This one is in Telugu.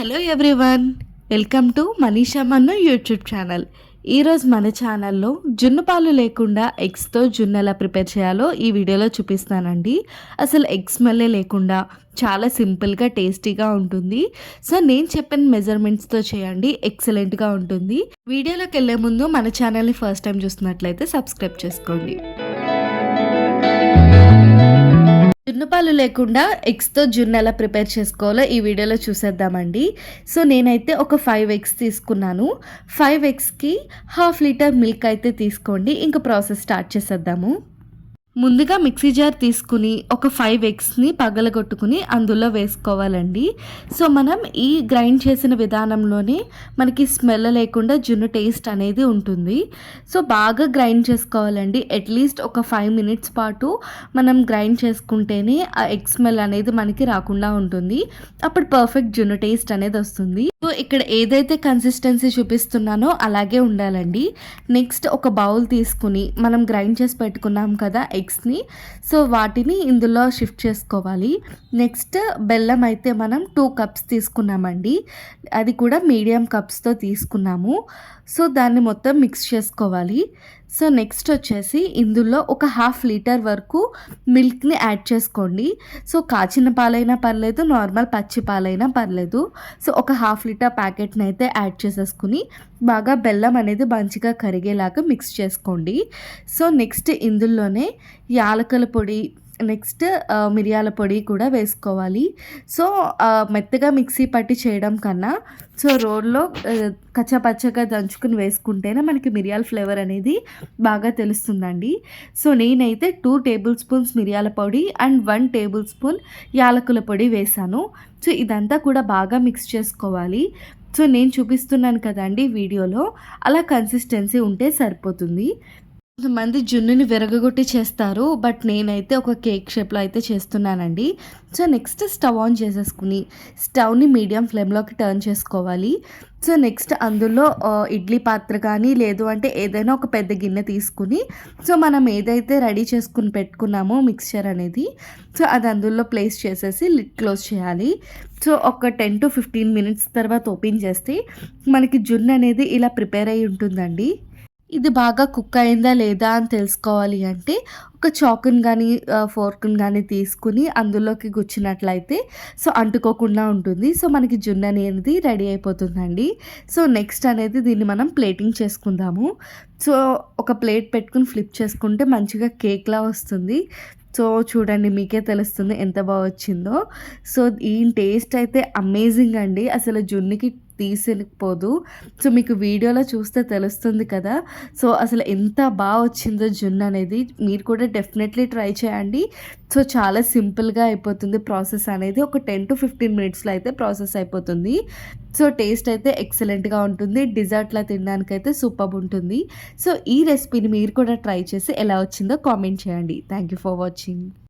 Hello everyone welcome to Manisha Mannu YouTube channel. ఈరోజు మన ఛానల్లో జున్ను పాలు లేకుండా ఎగ్స్తో జున్ను ఎలా ప్రిపేర్ చేయాలో ఈ వీడియోలో చూపిస్తానండి. అసలు ఎగ్ స్మెల్లే లేకుండా చాలా సింపుల్గా టేస్టీగా ఉంటుంది. సో నేను చెప్పిన మెజర్మెంట్స్తో చేయండి ఎక్సలెంట్గా ఉంటుంది. వీడియోలోకి వెళ్ళే ముందు మన ఛానల్ని ఫస్ట్ టైం చూస్తున్నట్లయితే సబ్స్క్రైబ్ చేసుకోండి. జున్నుపాలు లేకుండా ఎగ్స్తో జున్ను ఎలా ప్రిపేర్ చేసుకోవాలో ఈ వీడియోలో చూసేద్దామండి. సో నేనైతే ఒక ఫైవ్ ఎగ్స్ తీసుకున్నాను. ఫైవ్ ఎగ్స్కి హాఫ్ లీటర్ మిల్క్ అయితే తీసుకోండి. ఇంకా ప్రాసెస్ స్టార్ట్ చేసేద్దాము. ముందుగా మిక్సీ జార్ తీసుకుని ఒక ఫైవ్ ఎగ్స్ని పగలగొట్టుకుని అందులో వేసుకోవాలండి. సో మనం ఈ గ్రైండ్ చేసిన విధానంలోనే మనకి స్మెల్ లేకుండా జున్ను టేస్ట్ అనేది ఉంటుంది. సో బాగా గ్రైండ్ చేసుకోవాలండి. అట్లీస్ట్ ఒక ఫైవ్ మినిట్స్ పాటు మనం గ్రైండ్ చేసుకుంటేనే ఆ ఎగ్ స్మెల్ అనేది మనకి రాకుండా ఉంటుంది. అప్పుడు పర్ఫెక్ట్ జున్ను టేస్ట్ అనేది వస్తుంది. సో ఇక్కడ ఏదైతే కన్సిస్టెన్సీ చూపిస్తున్నానో అలాగే ఉండాలండి. నెక్స్ట్ ఒక బౌల్ తీసుకుని మనం గ్రైండ్ చేసి పెట్టుకున్నాం కదా ఎగ్స్ని. సో వాటిని ఇందులో షిఫ్ట్ చేసుకోవాలి. నెక్స్ట్ బెల్లం అయితే మనం టూ కప్స్ తీసుకున్నామండి. అది కూడా మీడియం కప్స్తో తీసుకున్నాము. సో దాన్ని మొత్తం మిక్స్ చేసుకోవాలి. సో నెక్స్ట్ వచ్చేసి ఇందులో ఒక హాఫ్ లీటర్ వరకు మిల్క్ని యాడ్ చేసుకోండి. సో కాచిన పాలైనా పర్లేదు నార్మల్ పచ్చి పాలైనా పర్లేదు. సో ఒక హాఫ్ లీటర్ ప్యాకెట్ని అయితే యాడ్ చేసేసుకుని బాగా బెల్లం అనేది మంచిగా కరిగేలాగా మిక్స్ చేసుకోండి. సో నెక్స్ట్ ఇందులోనే యాలకల పొడి నెక్స్ట్ మిరియాల పొడి కూడా వేసుకోవాలి. సో మెత్తగా మిక్సీ పట్టి చేయడం కన్నా సో రోడ్లో కచ్చపచ్చగా దంచుకుని వేసుకుంటేనే మనకి మిరియాల ఫ్లేవర్ అనేది బాగా తెలుస్తుందండి. సో నేనైతే టూ టేబుల్ స్పూన్స్ మిరియాల పొడి అండ్ వన్ టేబుల్ స్పూన్ యాలకుల పొడి వేసాను. సో ఇదంతా కూడా బాగా మిక్స్ చేసుకోవాలి. సో నేను చూపిస్తున్నాను కదండి వీడియోలో. అలా కన్సిస్టెన్సీ ఉంటే సరిపోతుంది. కొంతమంది జున్నుని విరగగొట్టి చేస్తారు బట్ నేనైతే ఒక కేక్ షేప్లో అయితే చేస్తున్నానండి. సో నెక్స్ట్ స్టవ్ ఆన్ చేసేసుకుని స్టవ్ని మీడియం ఫ్లేమ్లోకి టర్న్ చేసుకోవాలి. సో నెక్స్ట్ అందులో ఇడ్లీ పాత్ర కానీ లేదు అంటే ఏదైనా ఒక పెద్ద గిన్నె తీసుకుని సో మనం ఏదైతే రెడీ చేసుకుని పెట్టుకున్నామో మిక్స్చర్ అనేది సో అది అందులో ప్లేస్ చేసేసి లిట్ క్లోజ్ చేయాలి. సో ఒక టెన్ టు ఫిఫ్టీన్ మినిట్స్ తర్వాత ఓపెన్ చేస్తే మనకి జున్ను అనేది ఇలా ప్రిపేర్ అయి ఉంటుందండి. ఇది బాగా కుక్ అయిందా లేదా అని తెలుసుకోవాలి అంటే ఒక చాకుని కానీ ఫోర్క్ని కానీ తీసుకుని అందులోకి గుచ్చినట్లయితే సో అంటుకోకుండా ఉంటుంది. సో మనకి జున్ను అనేది రెడీ అయిపోతుందండి. సో నెక్స్ట్ అనేది దీన్ని మనం ప్లేటింగ్ చేసుకుందాము. సో ఒక ప్లేట్ పెట్టుకుని ఫ్లిప్ చేసుకుంటే మంచిగా కేక్లా వస్తుంది. సో చూడండి మీకే తెలుస్తుంది ఎంత బాగా వచ్చిందో. సో ఈ టేస్ట్ అయితే అమేజింగ్ అండి. అసలు జున్నుకి తీసిపోదు సో మీకు వీడియోలో చూస్తే తెలుస్తుంది కదా. సో అసలు ఎంత బాగా వచ్చిందో జున్ను అనేది మీరు కూడా డెఫినెట్లీ ట్రై చేయండి. సో చాలా సింపుల్గా అయిపోతుంది ప్రాసెస్ అనేది. ఒక టెన్ టు ఫిఫ్టీన్ మినిట్స్లో అయితే ప్రాసెస్ అయిపోతుంది. సో టేస్ట్ అయితే ఎక్సలెంట్గా ఉంటుంది. డిజర్ట్లో తినడానికి అయితే సూపర్ ఉంటుంది. సో ఈ రెసిపీని మీరు కూడా ట్రై చేసి ఎలా వచ్చిందో కామెంట్ చేయండి. Thank you for watching.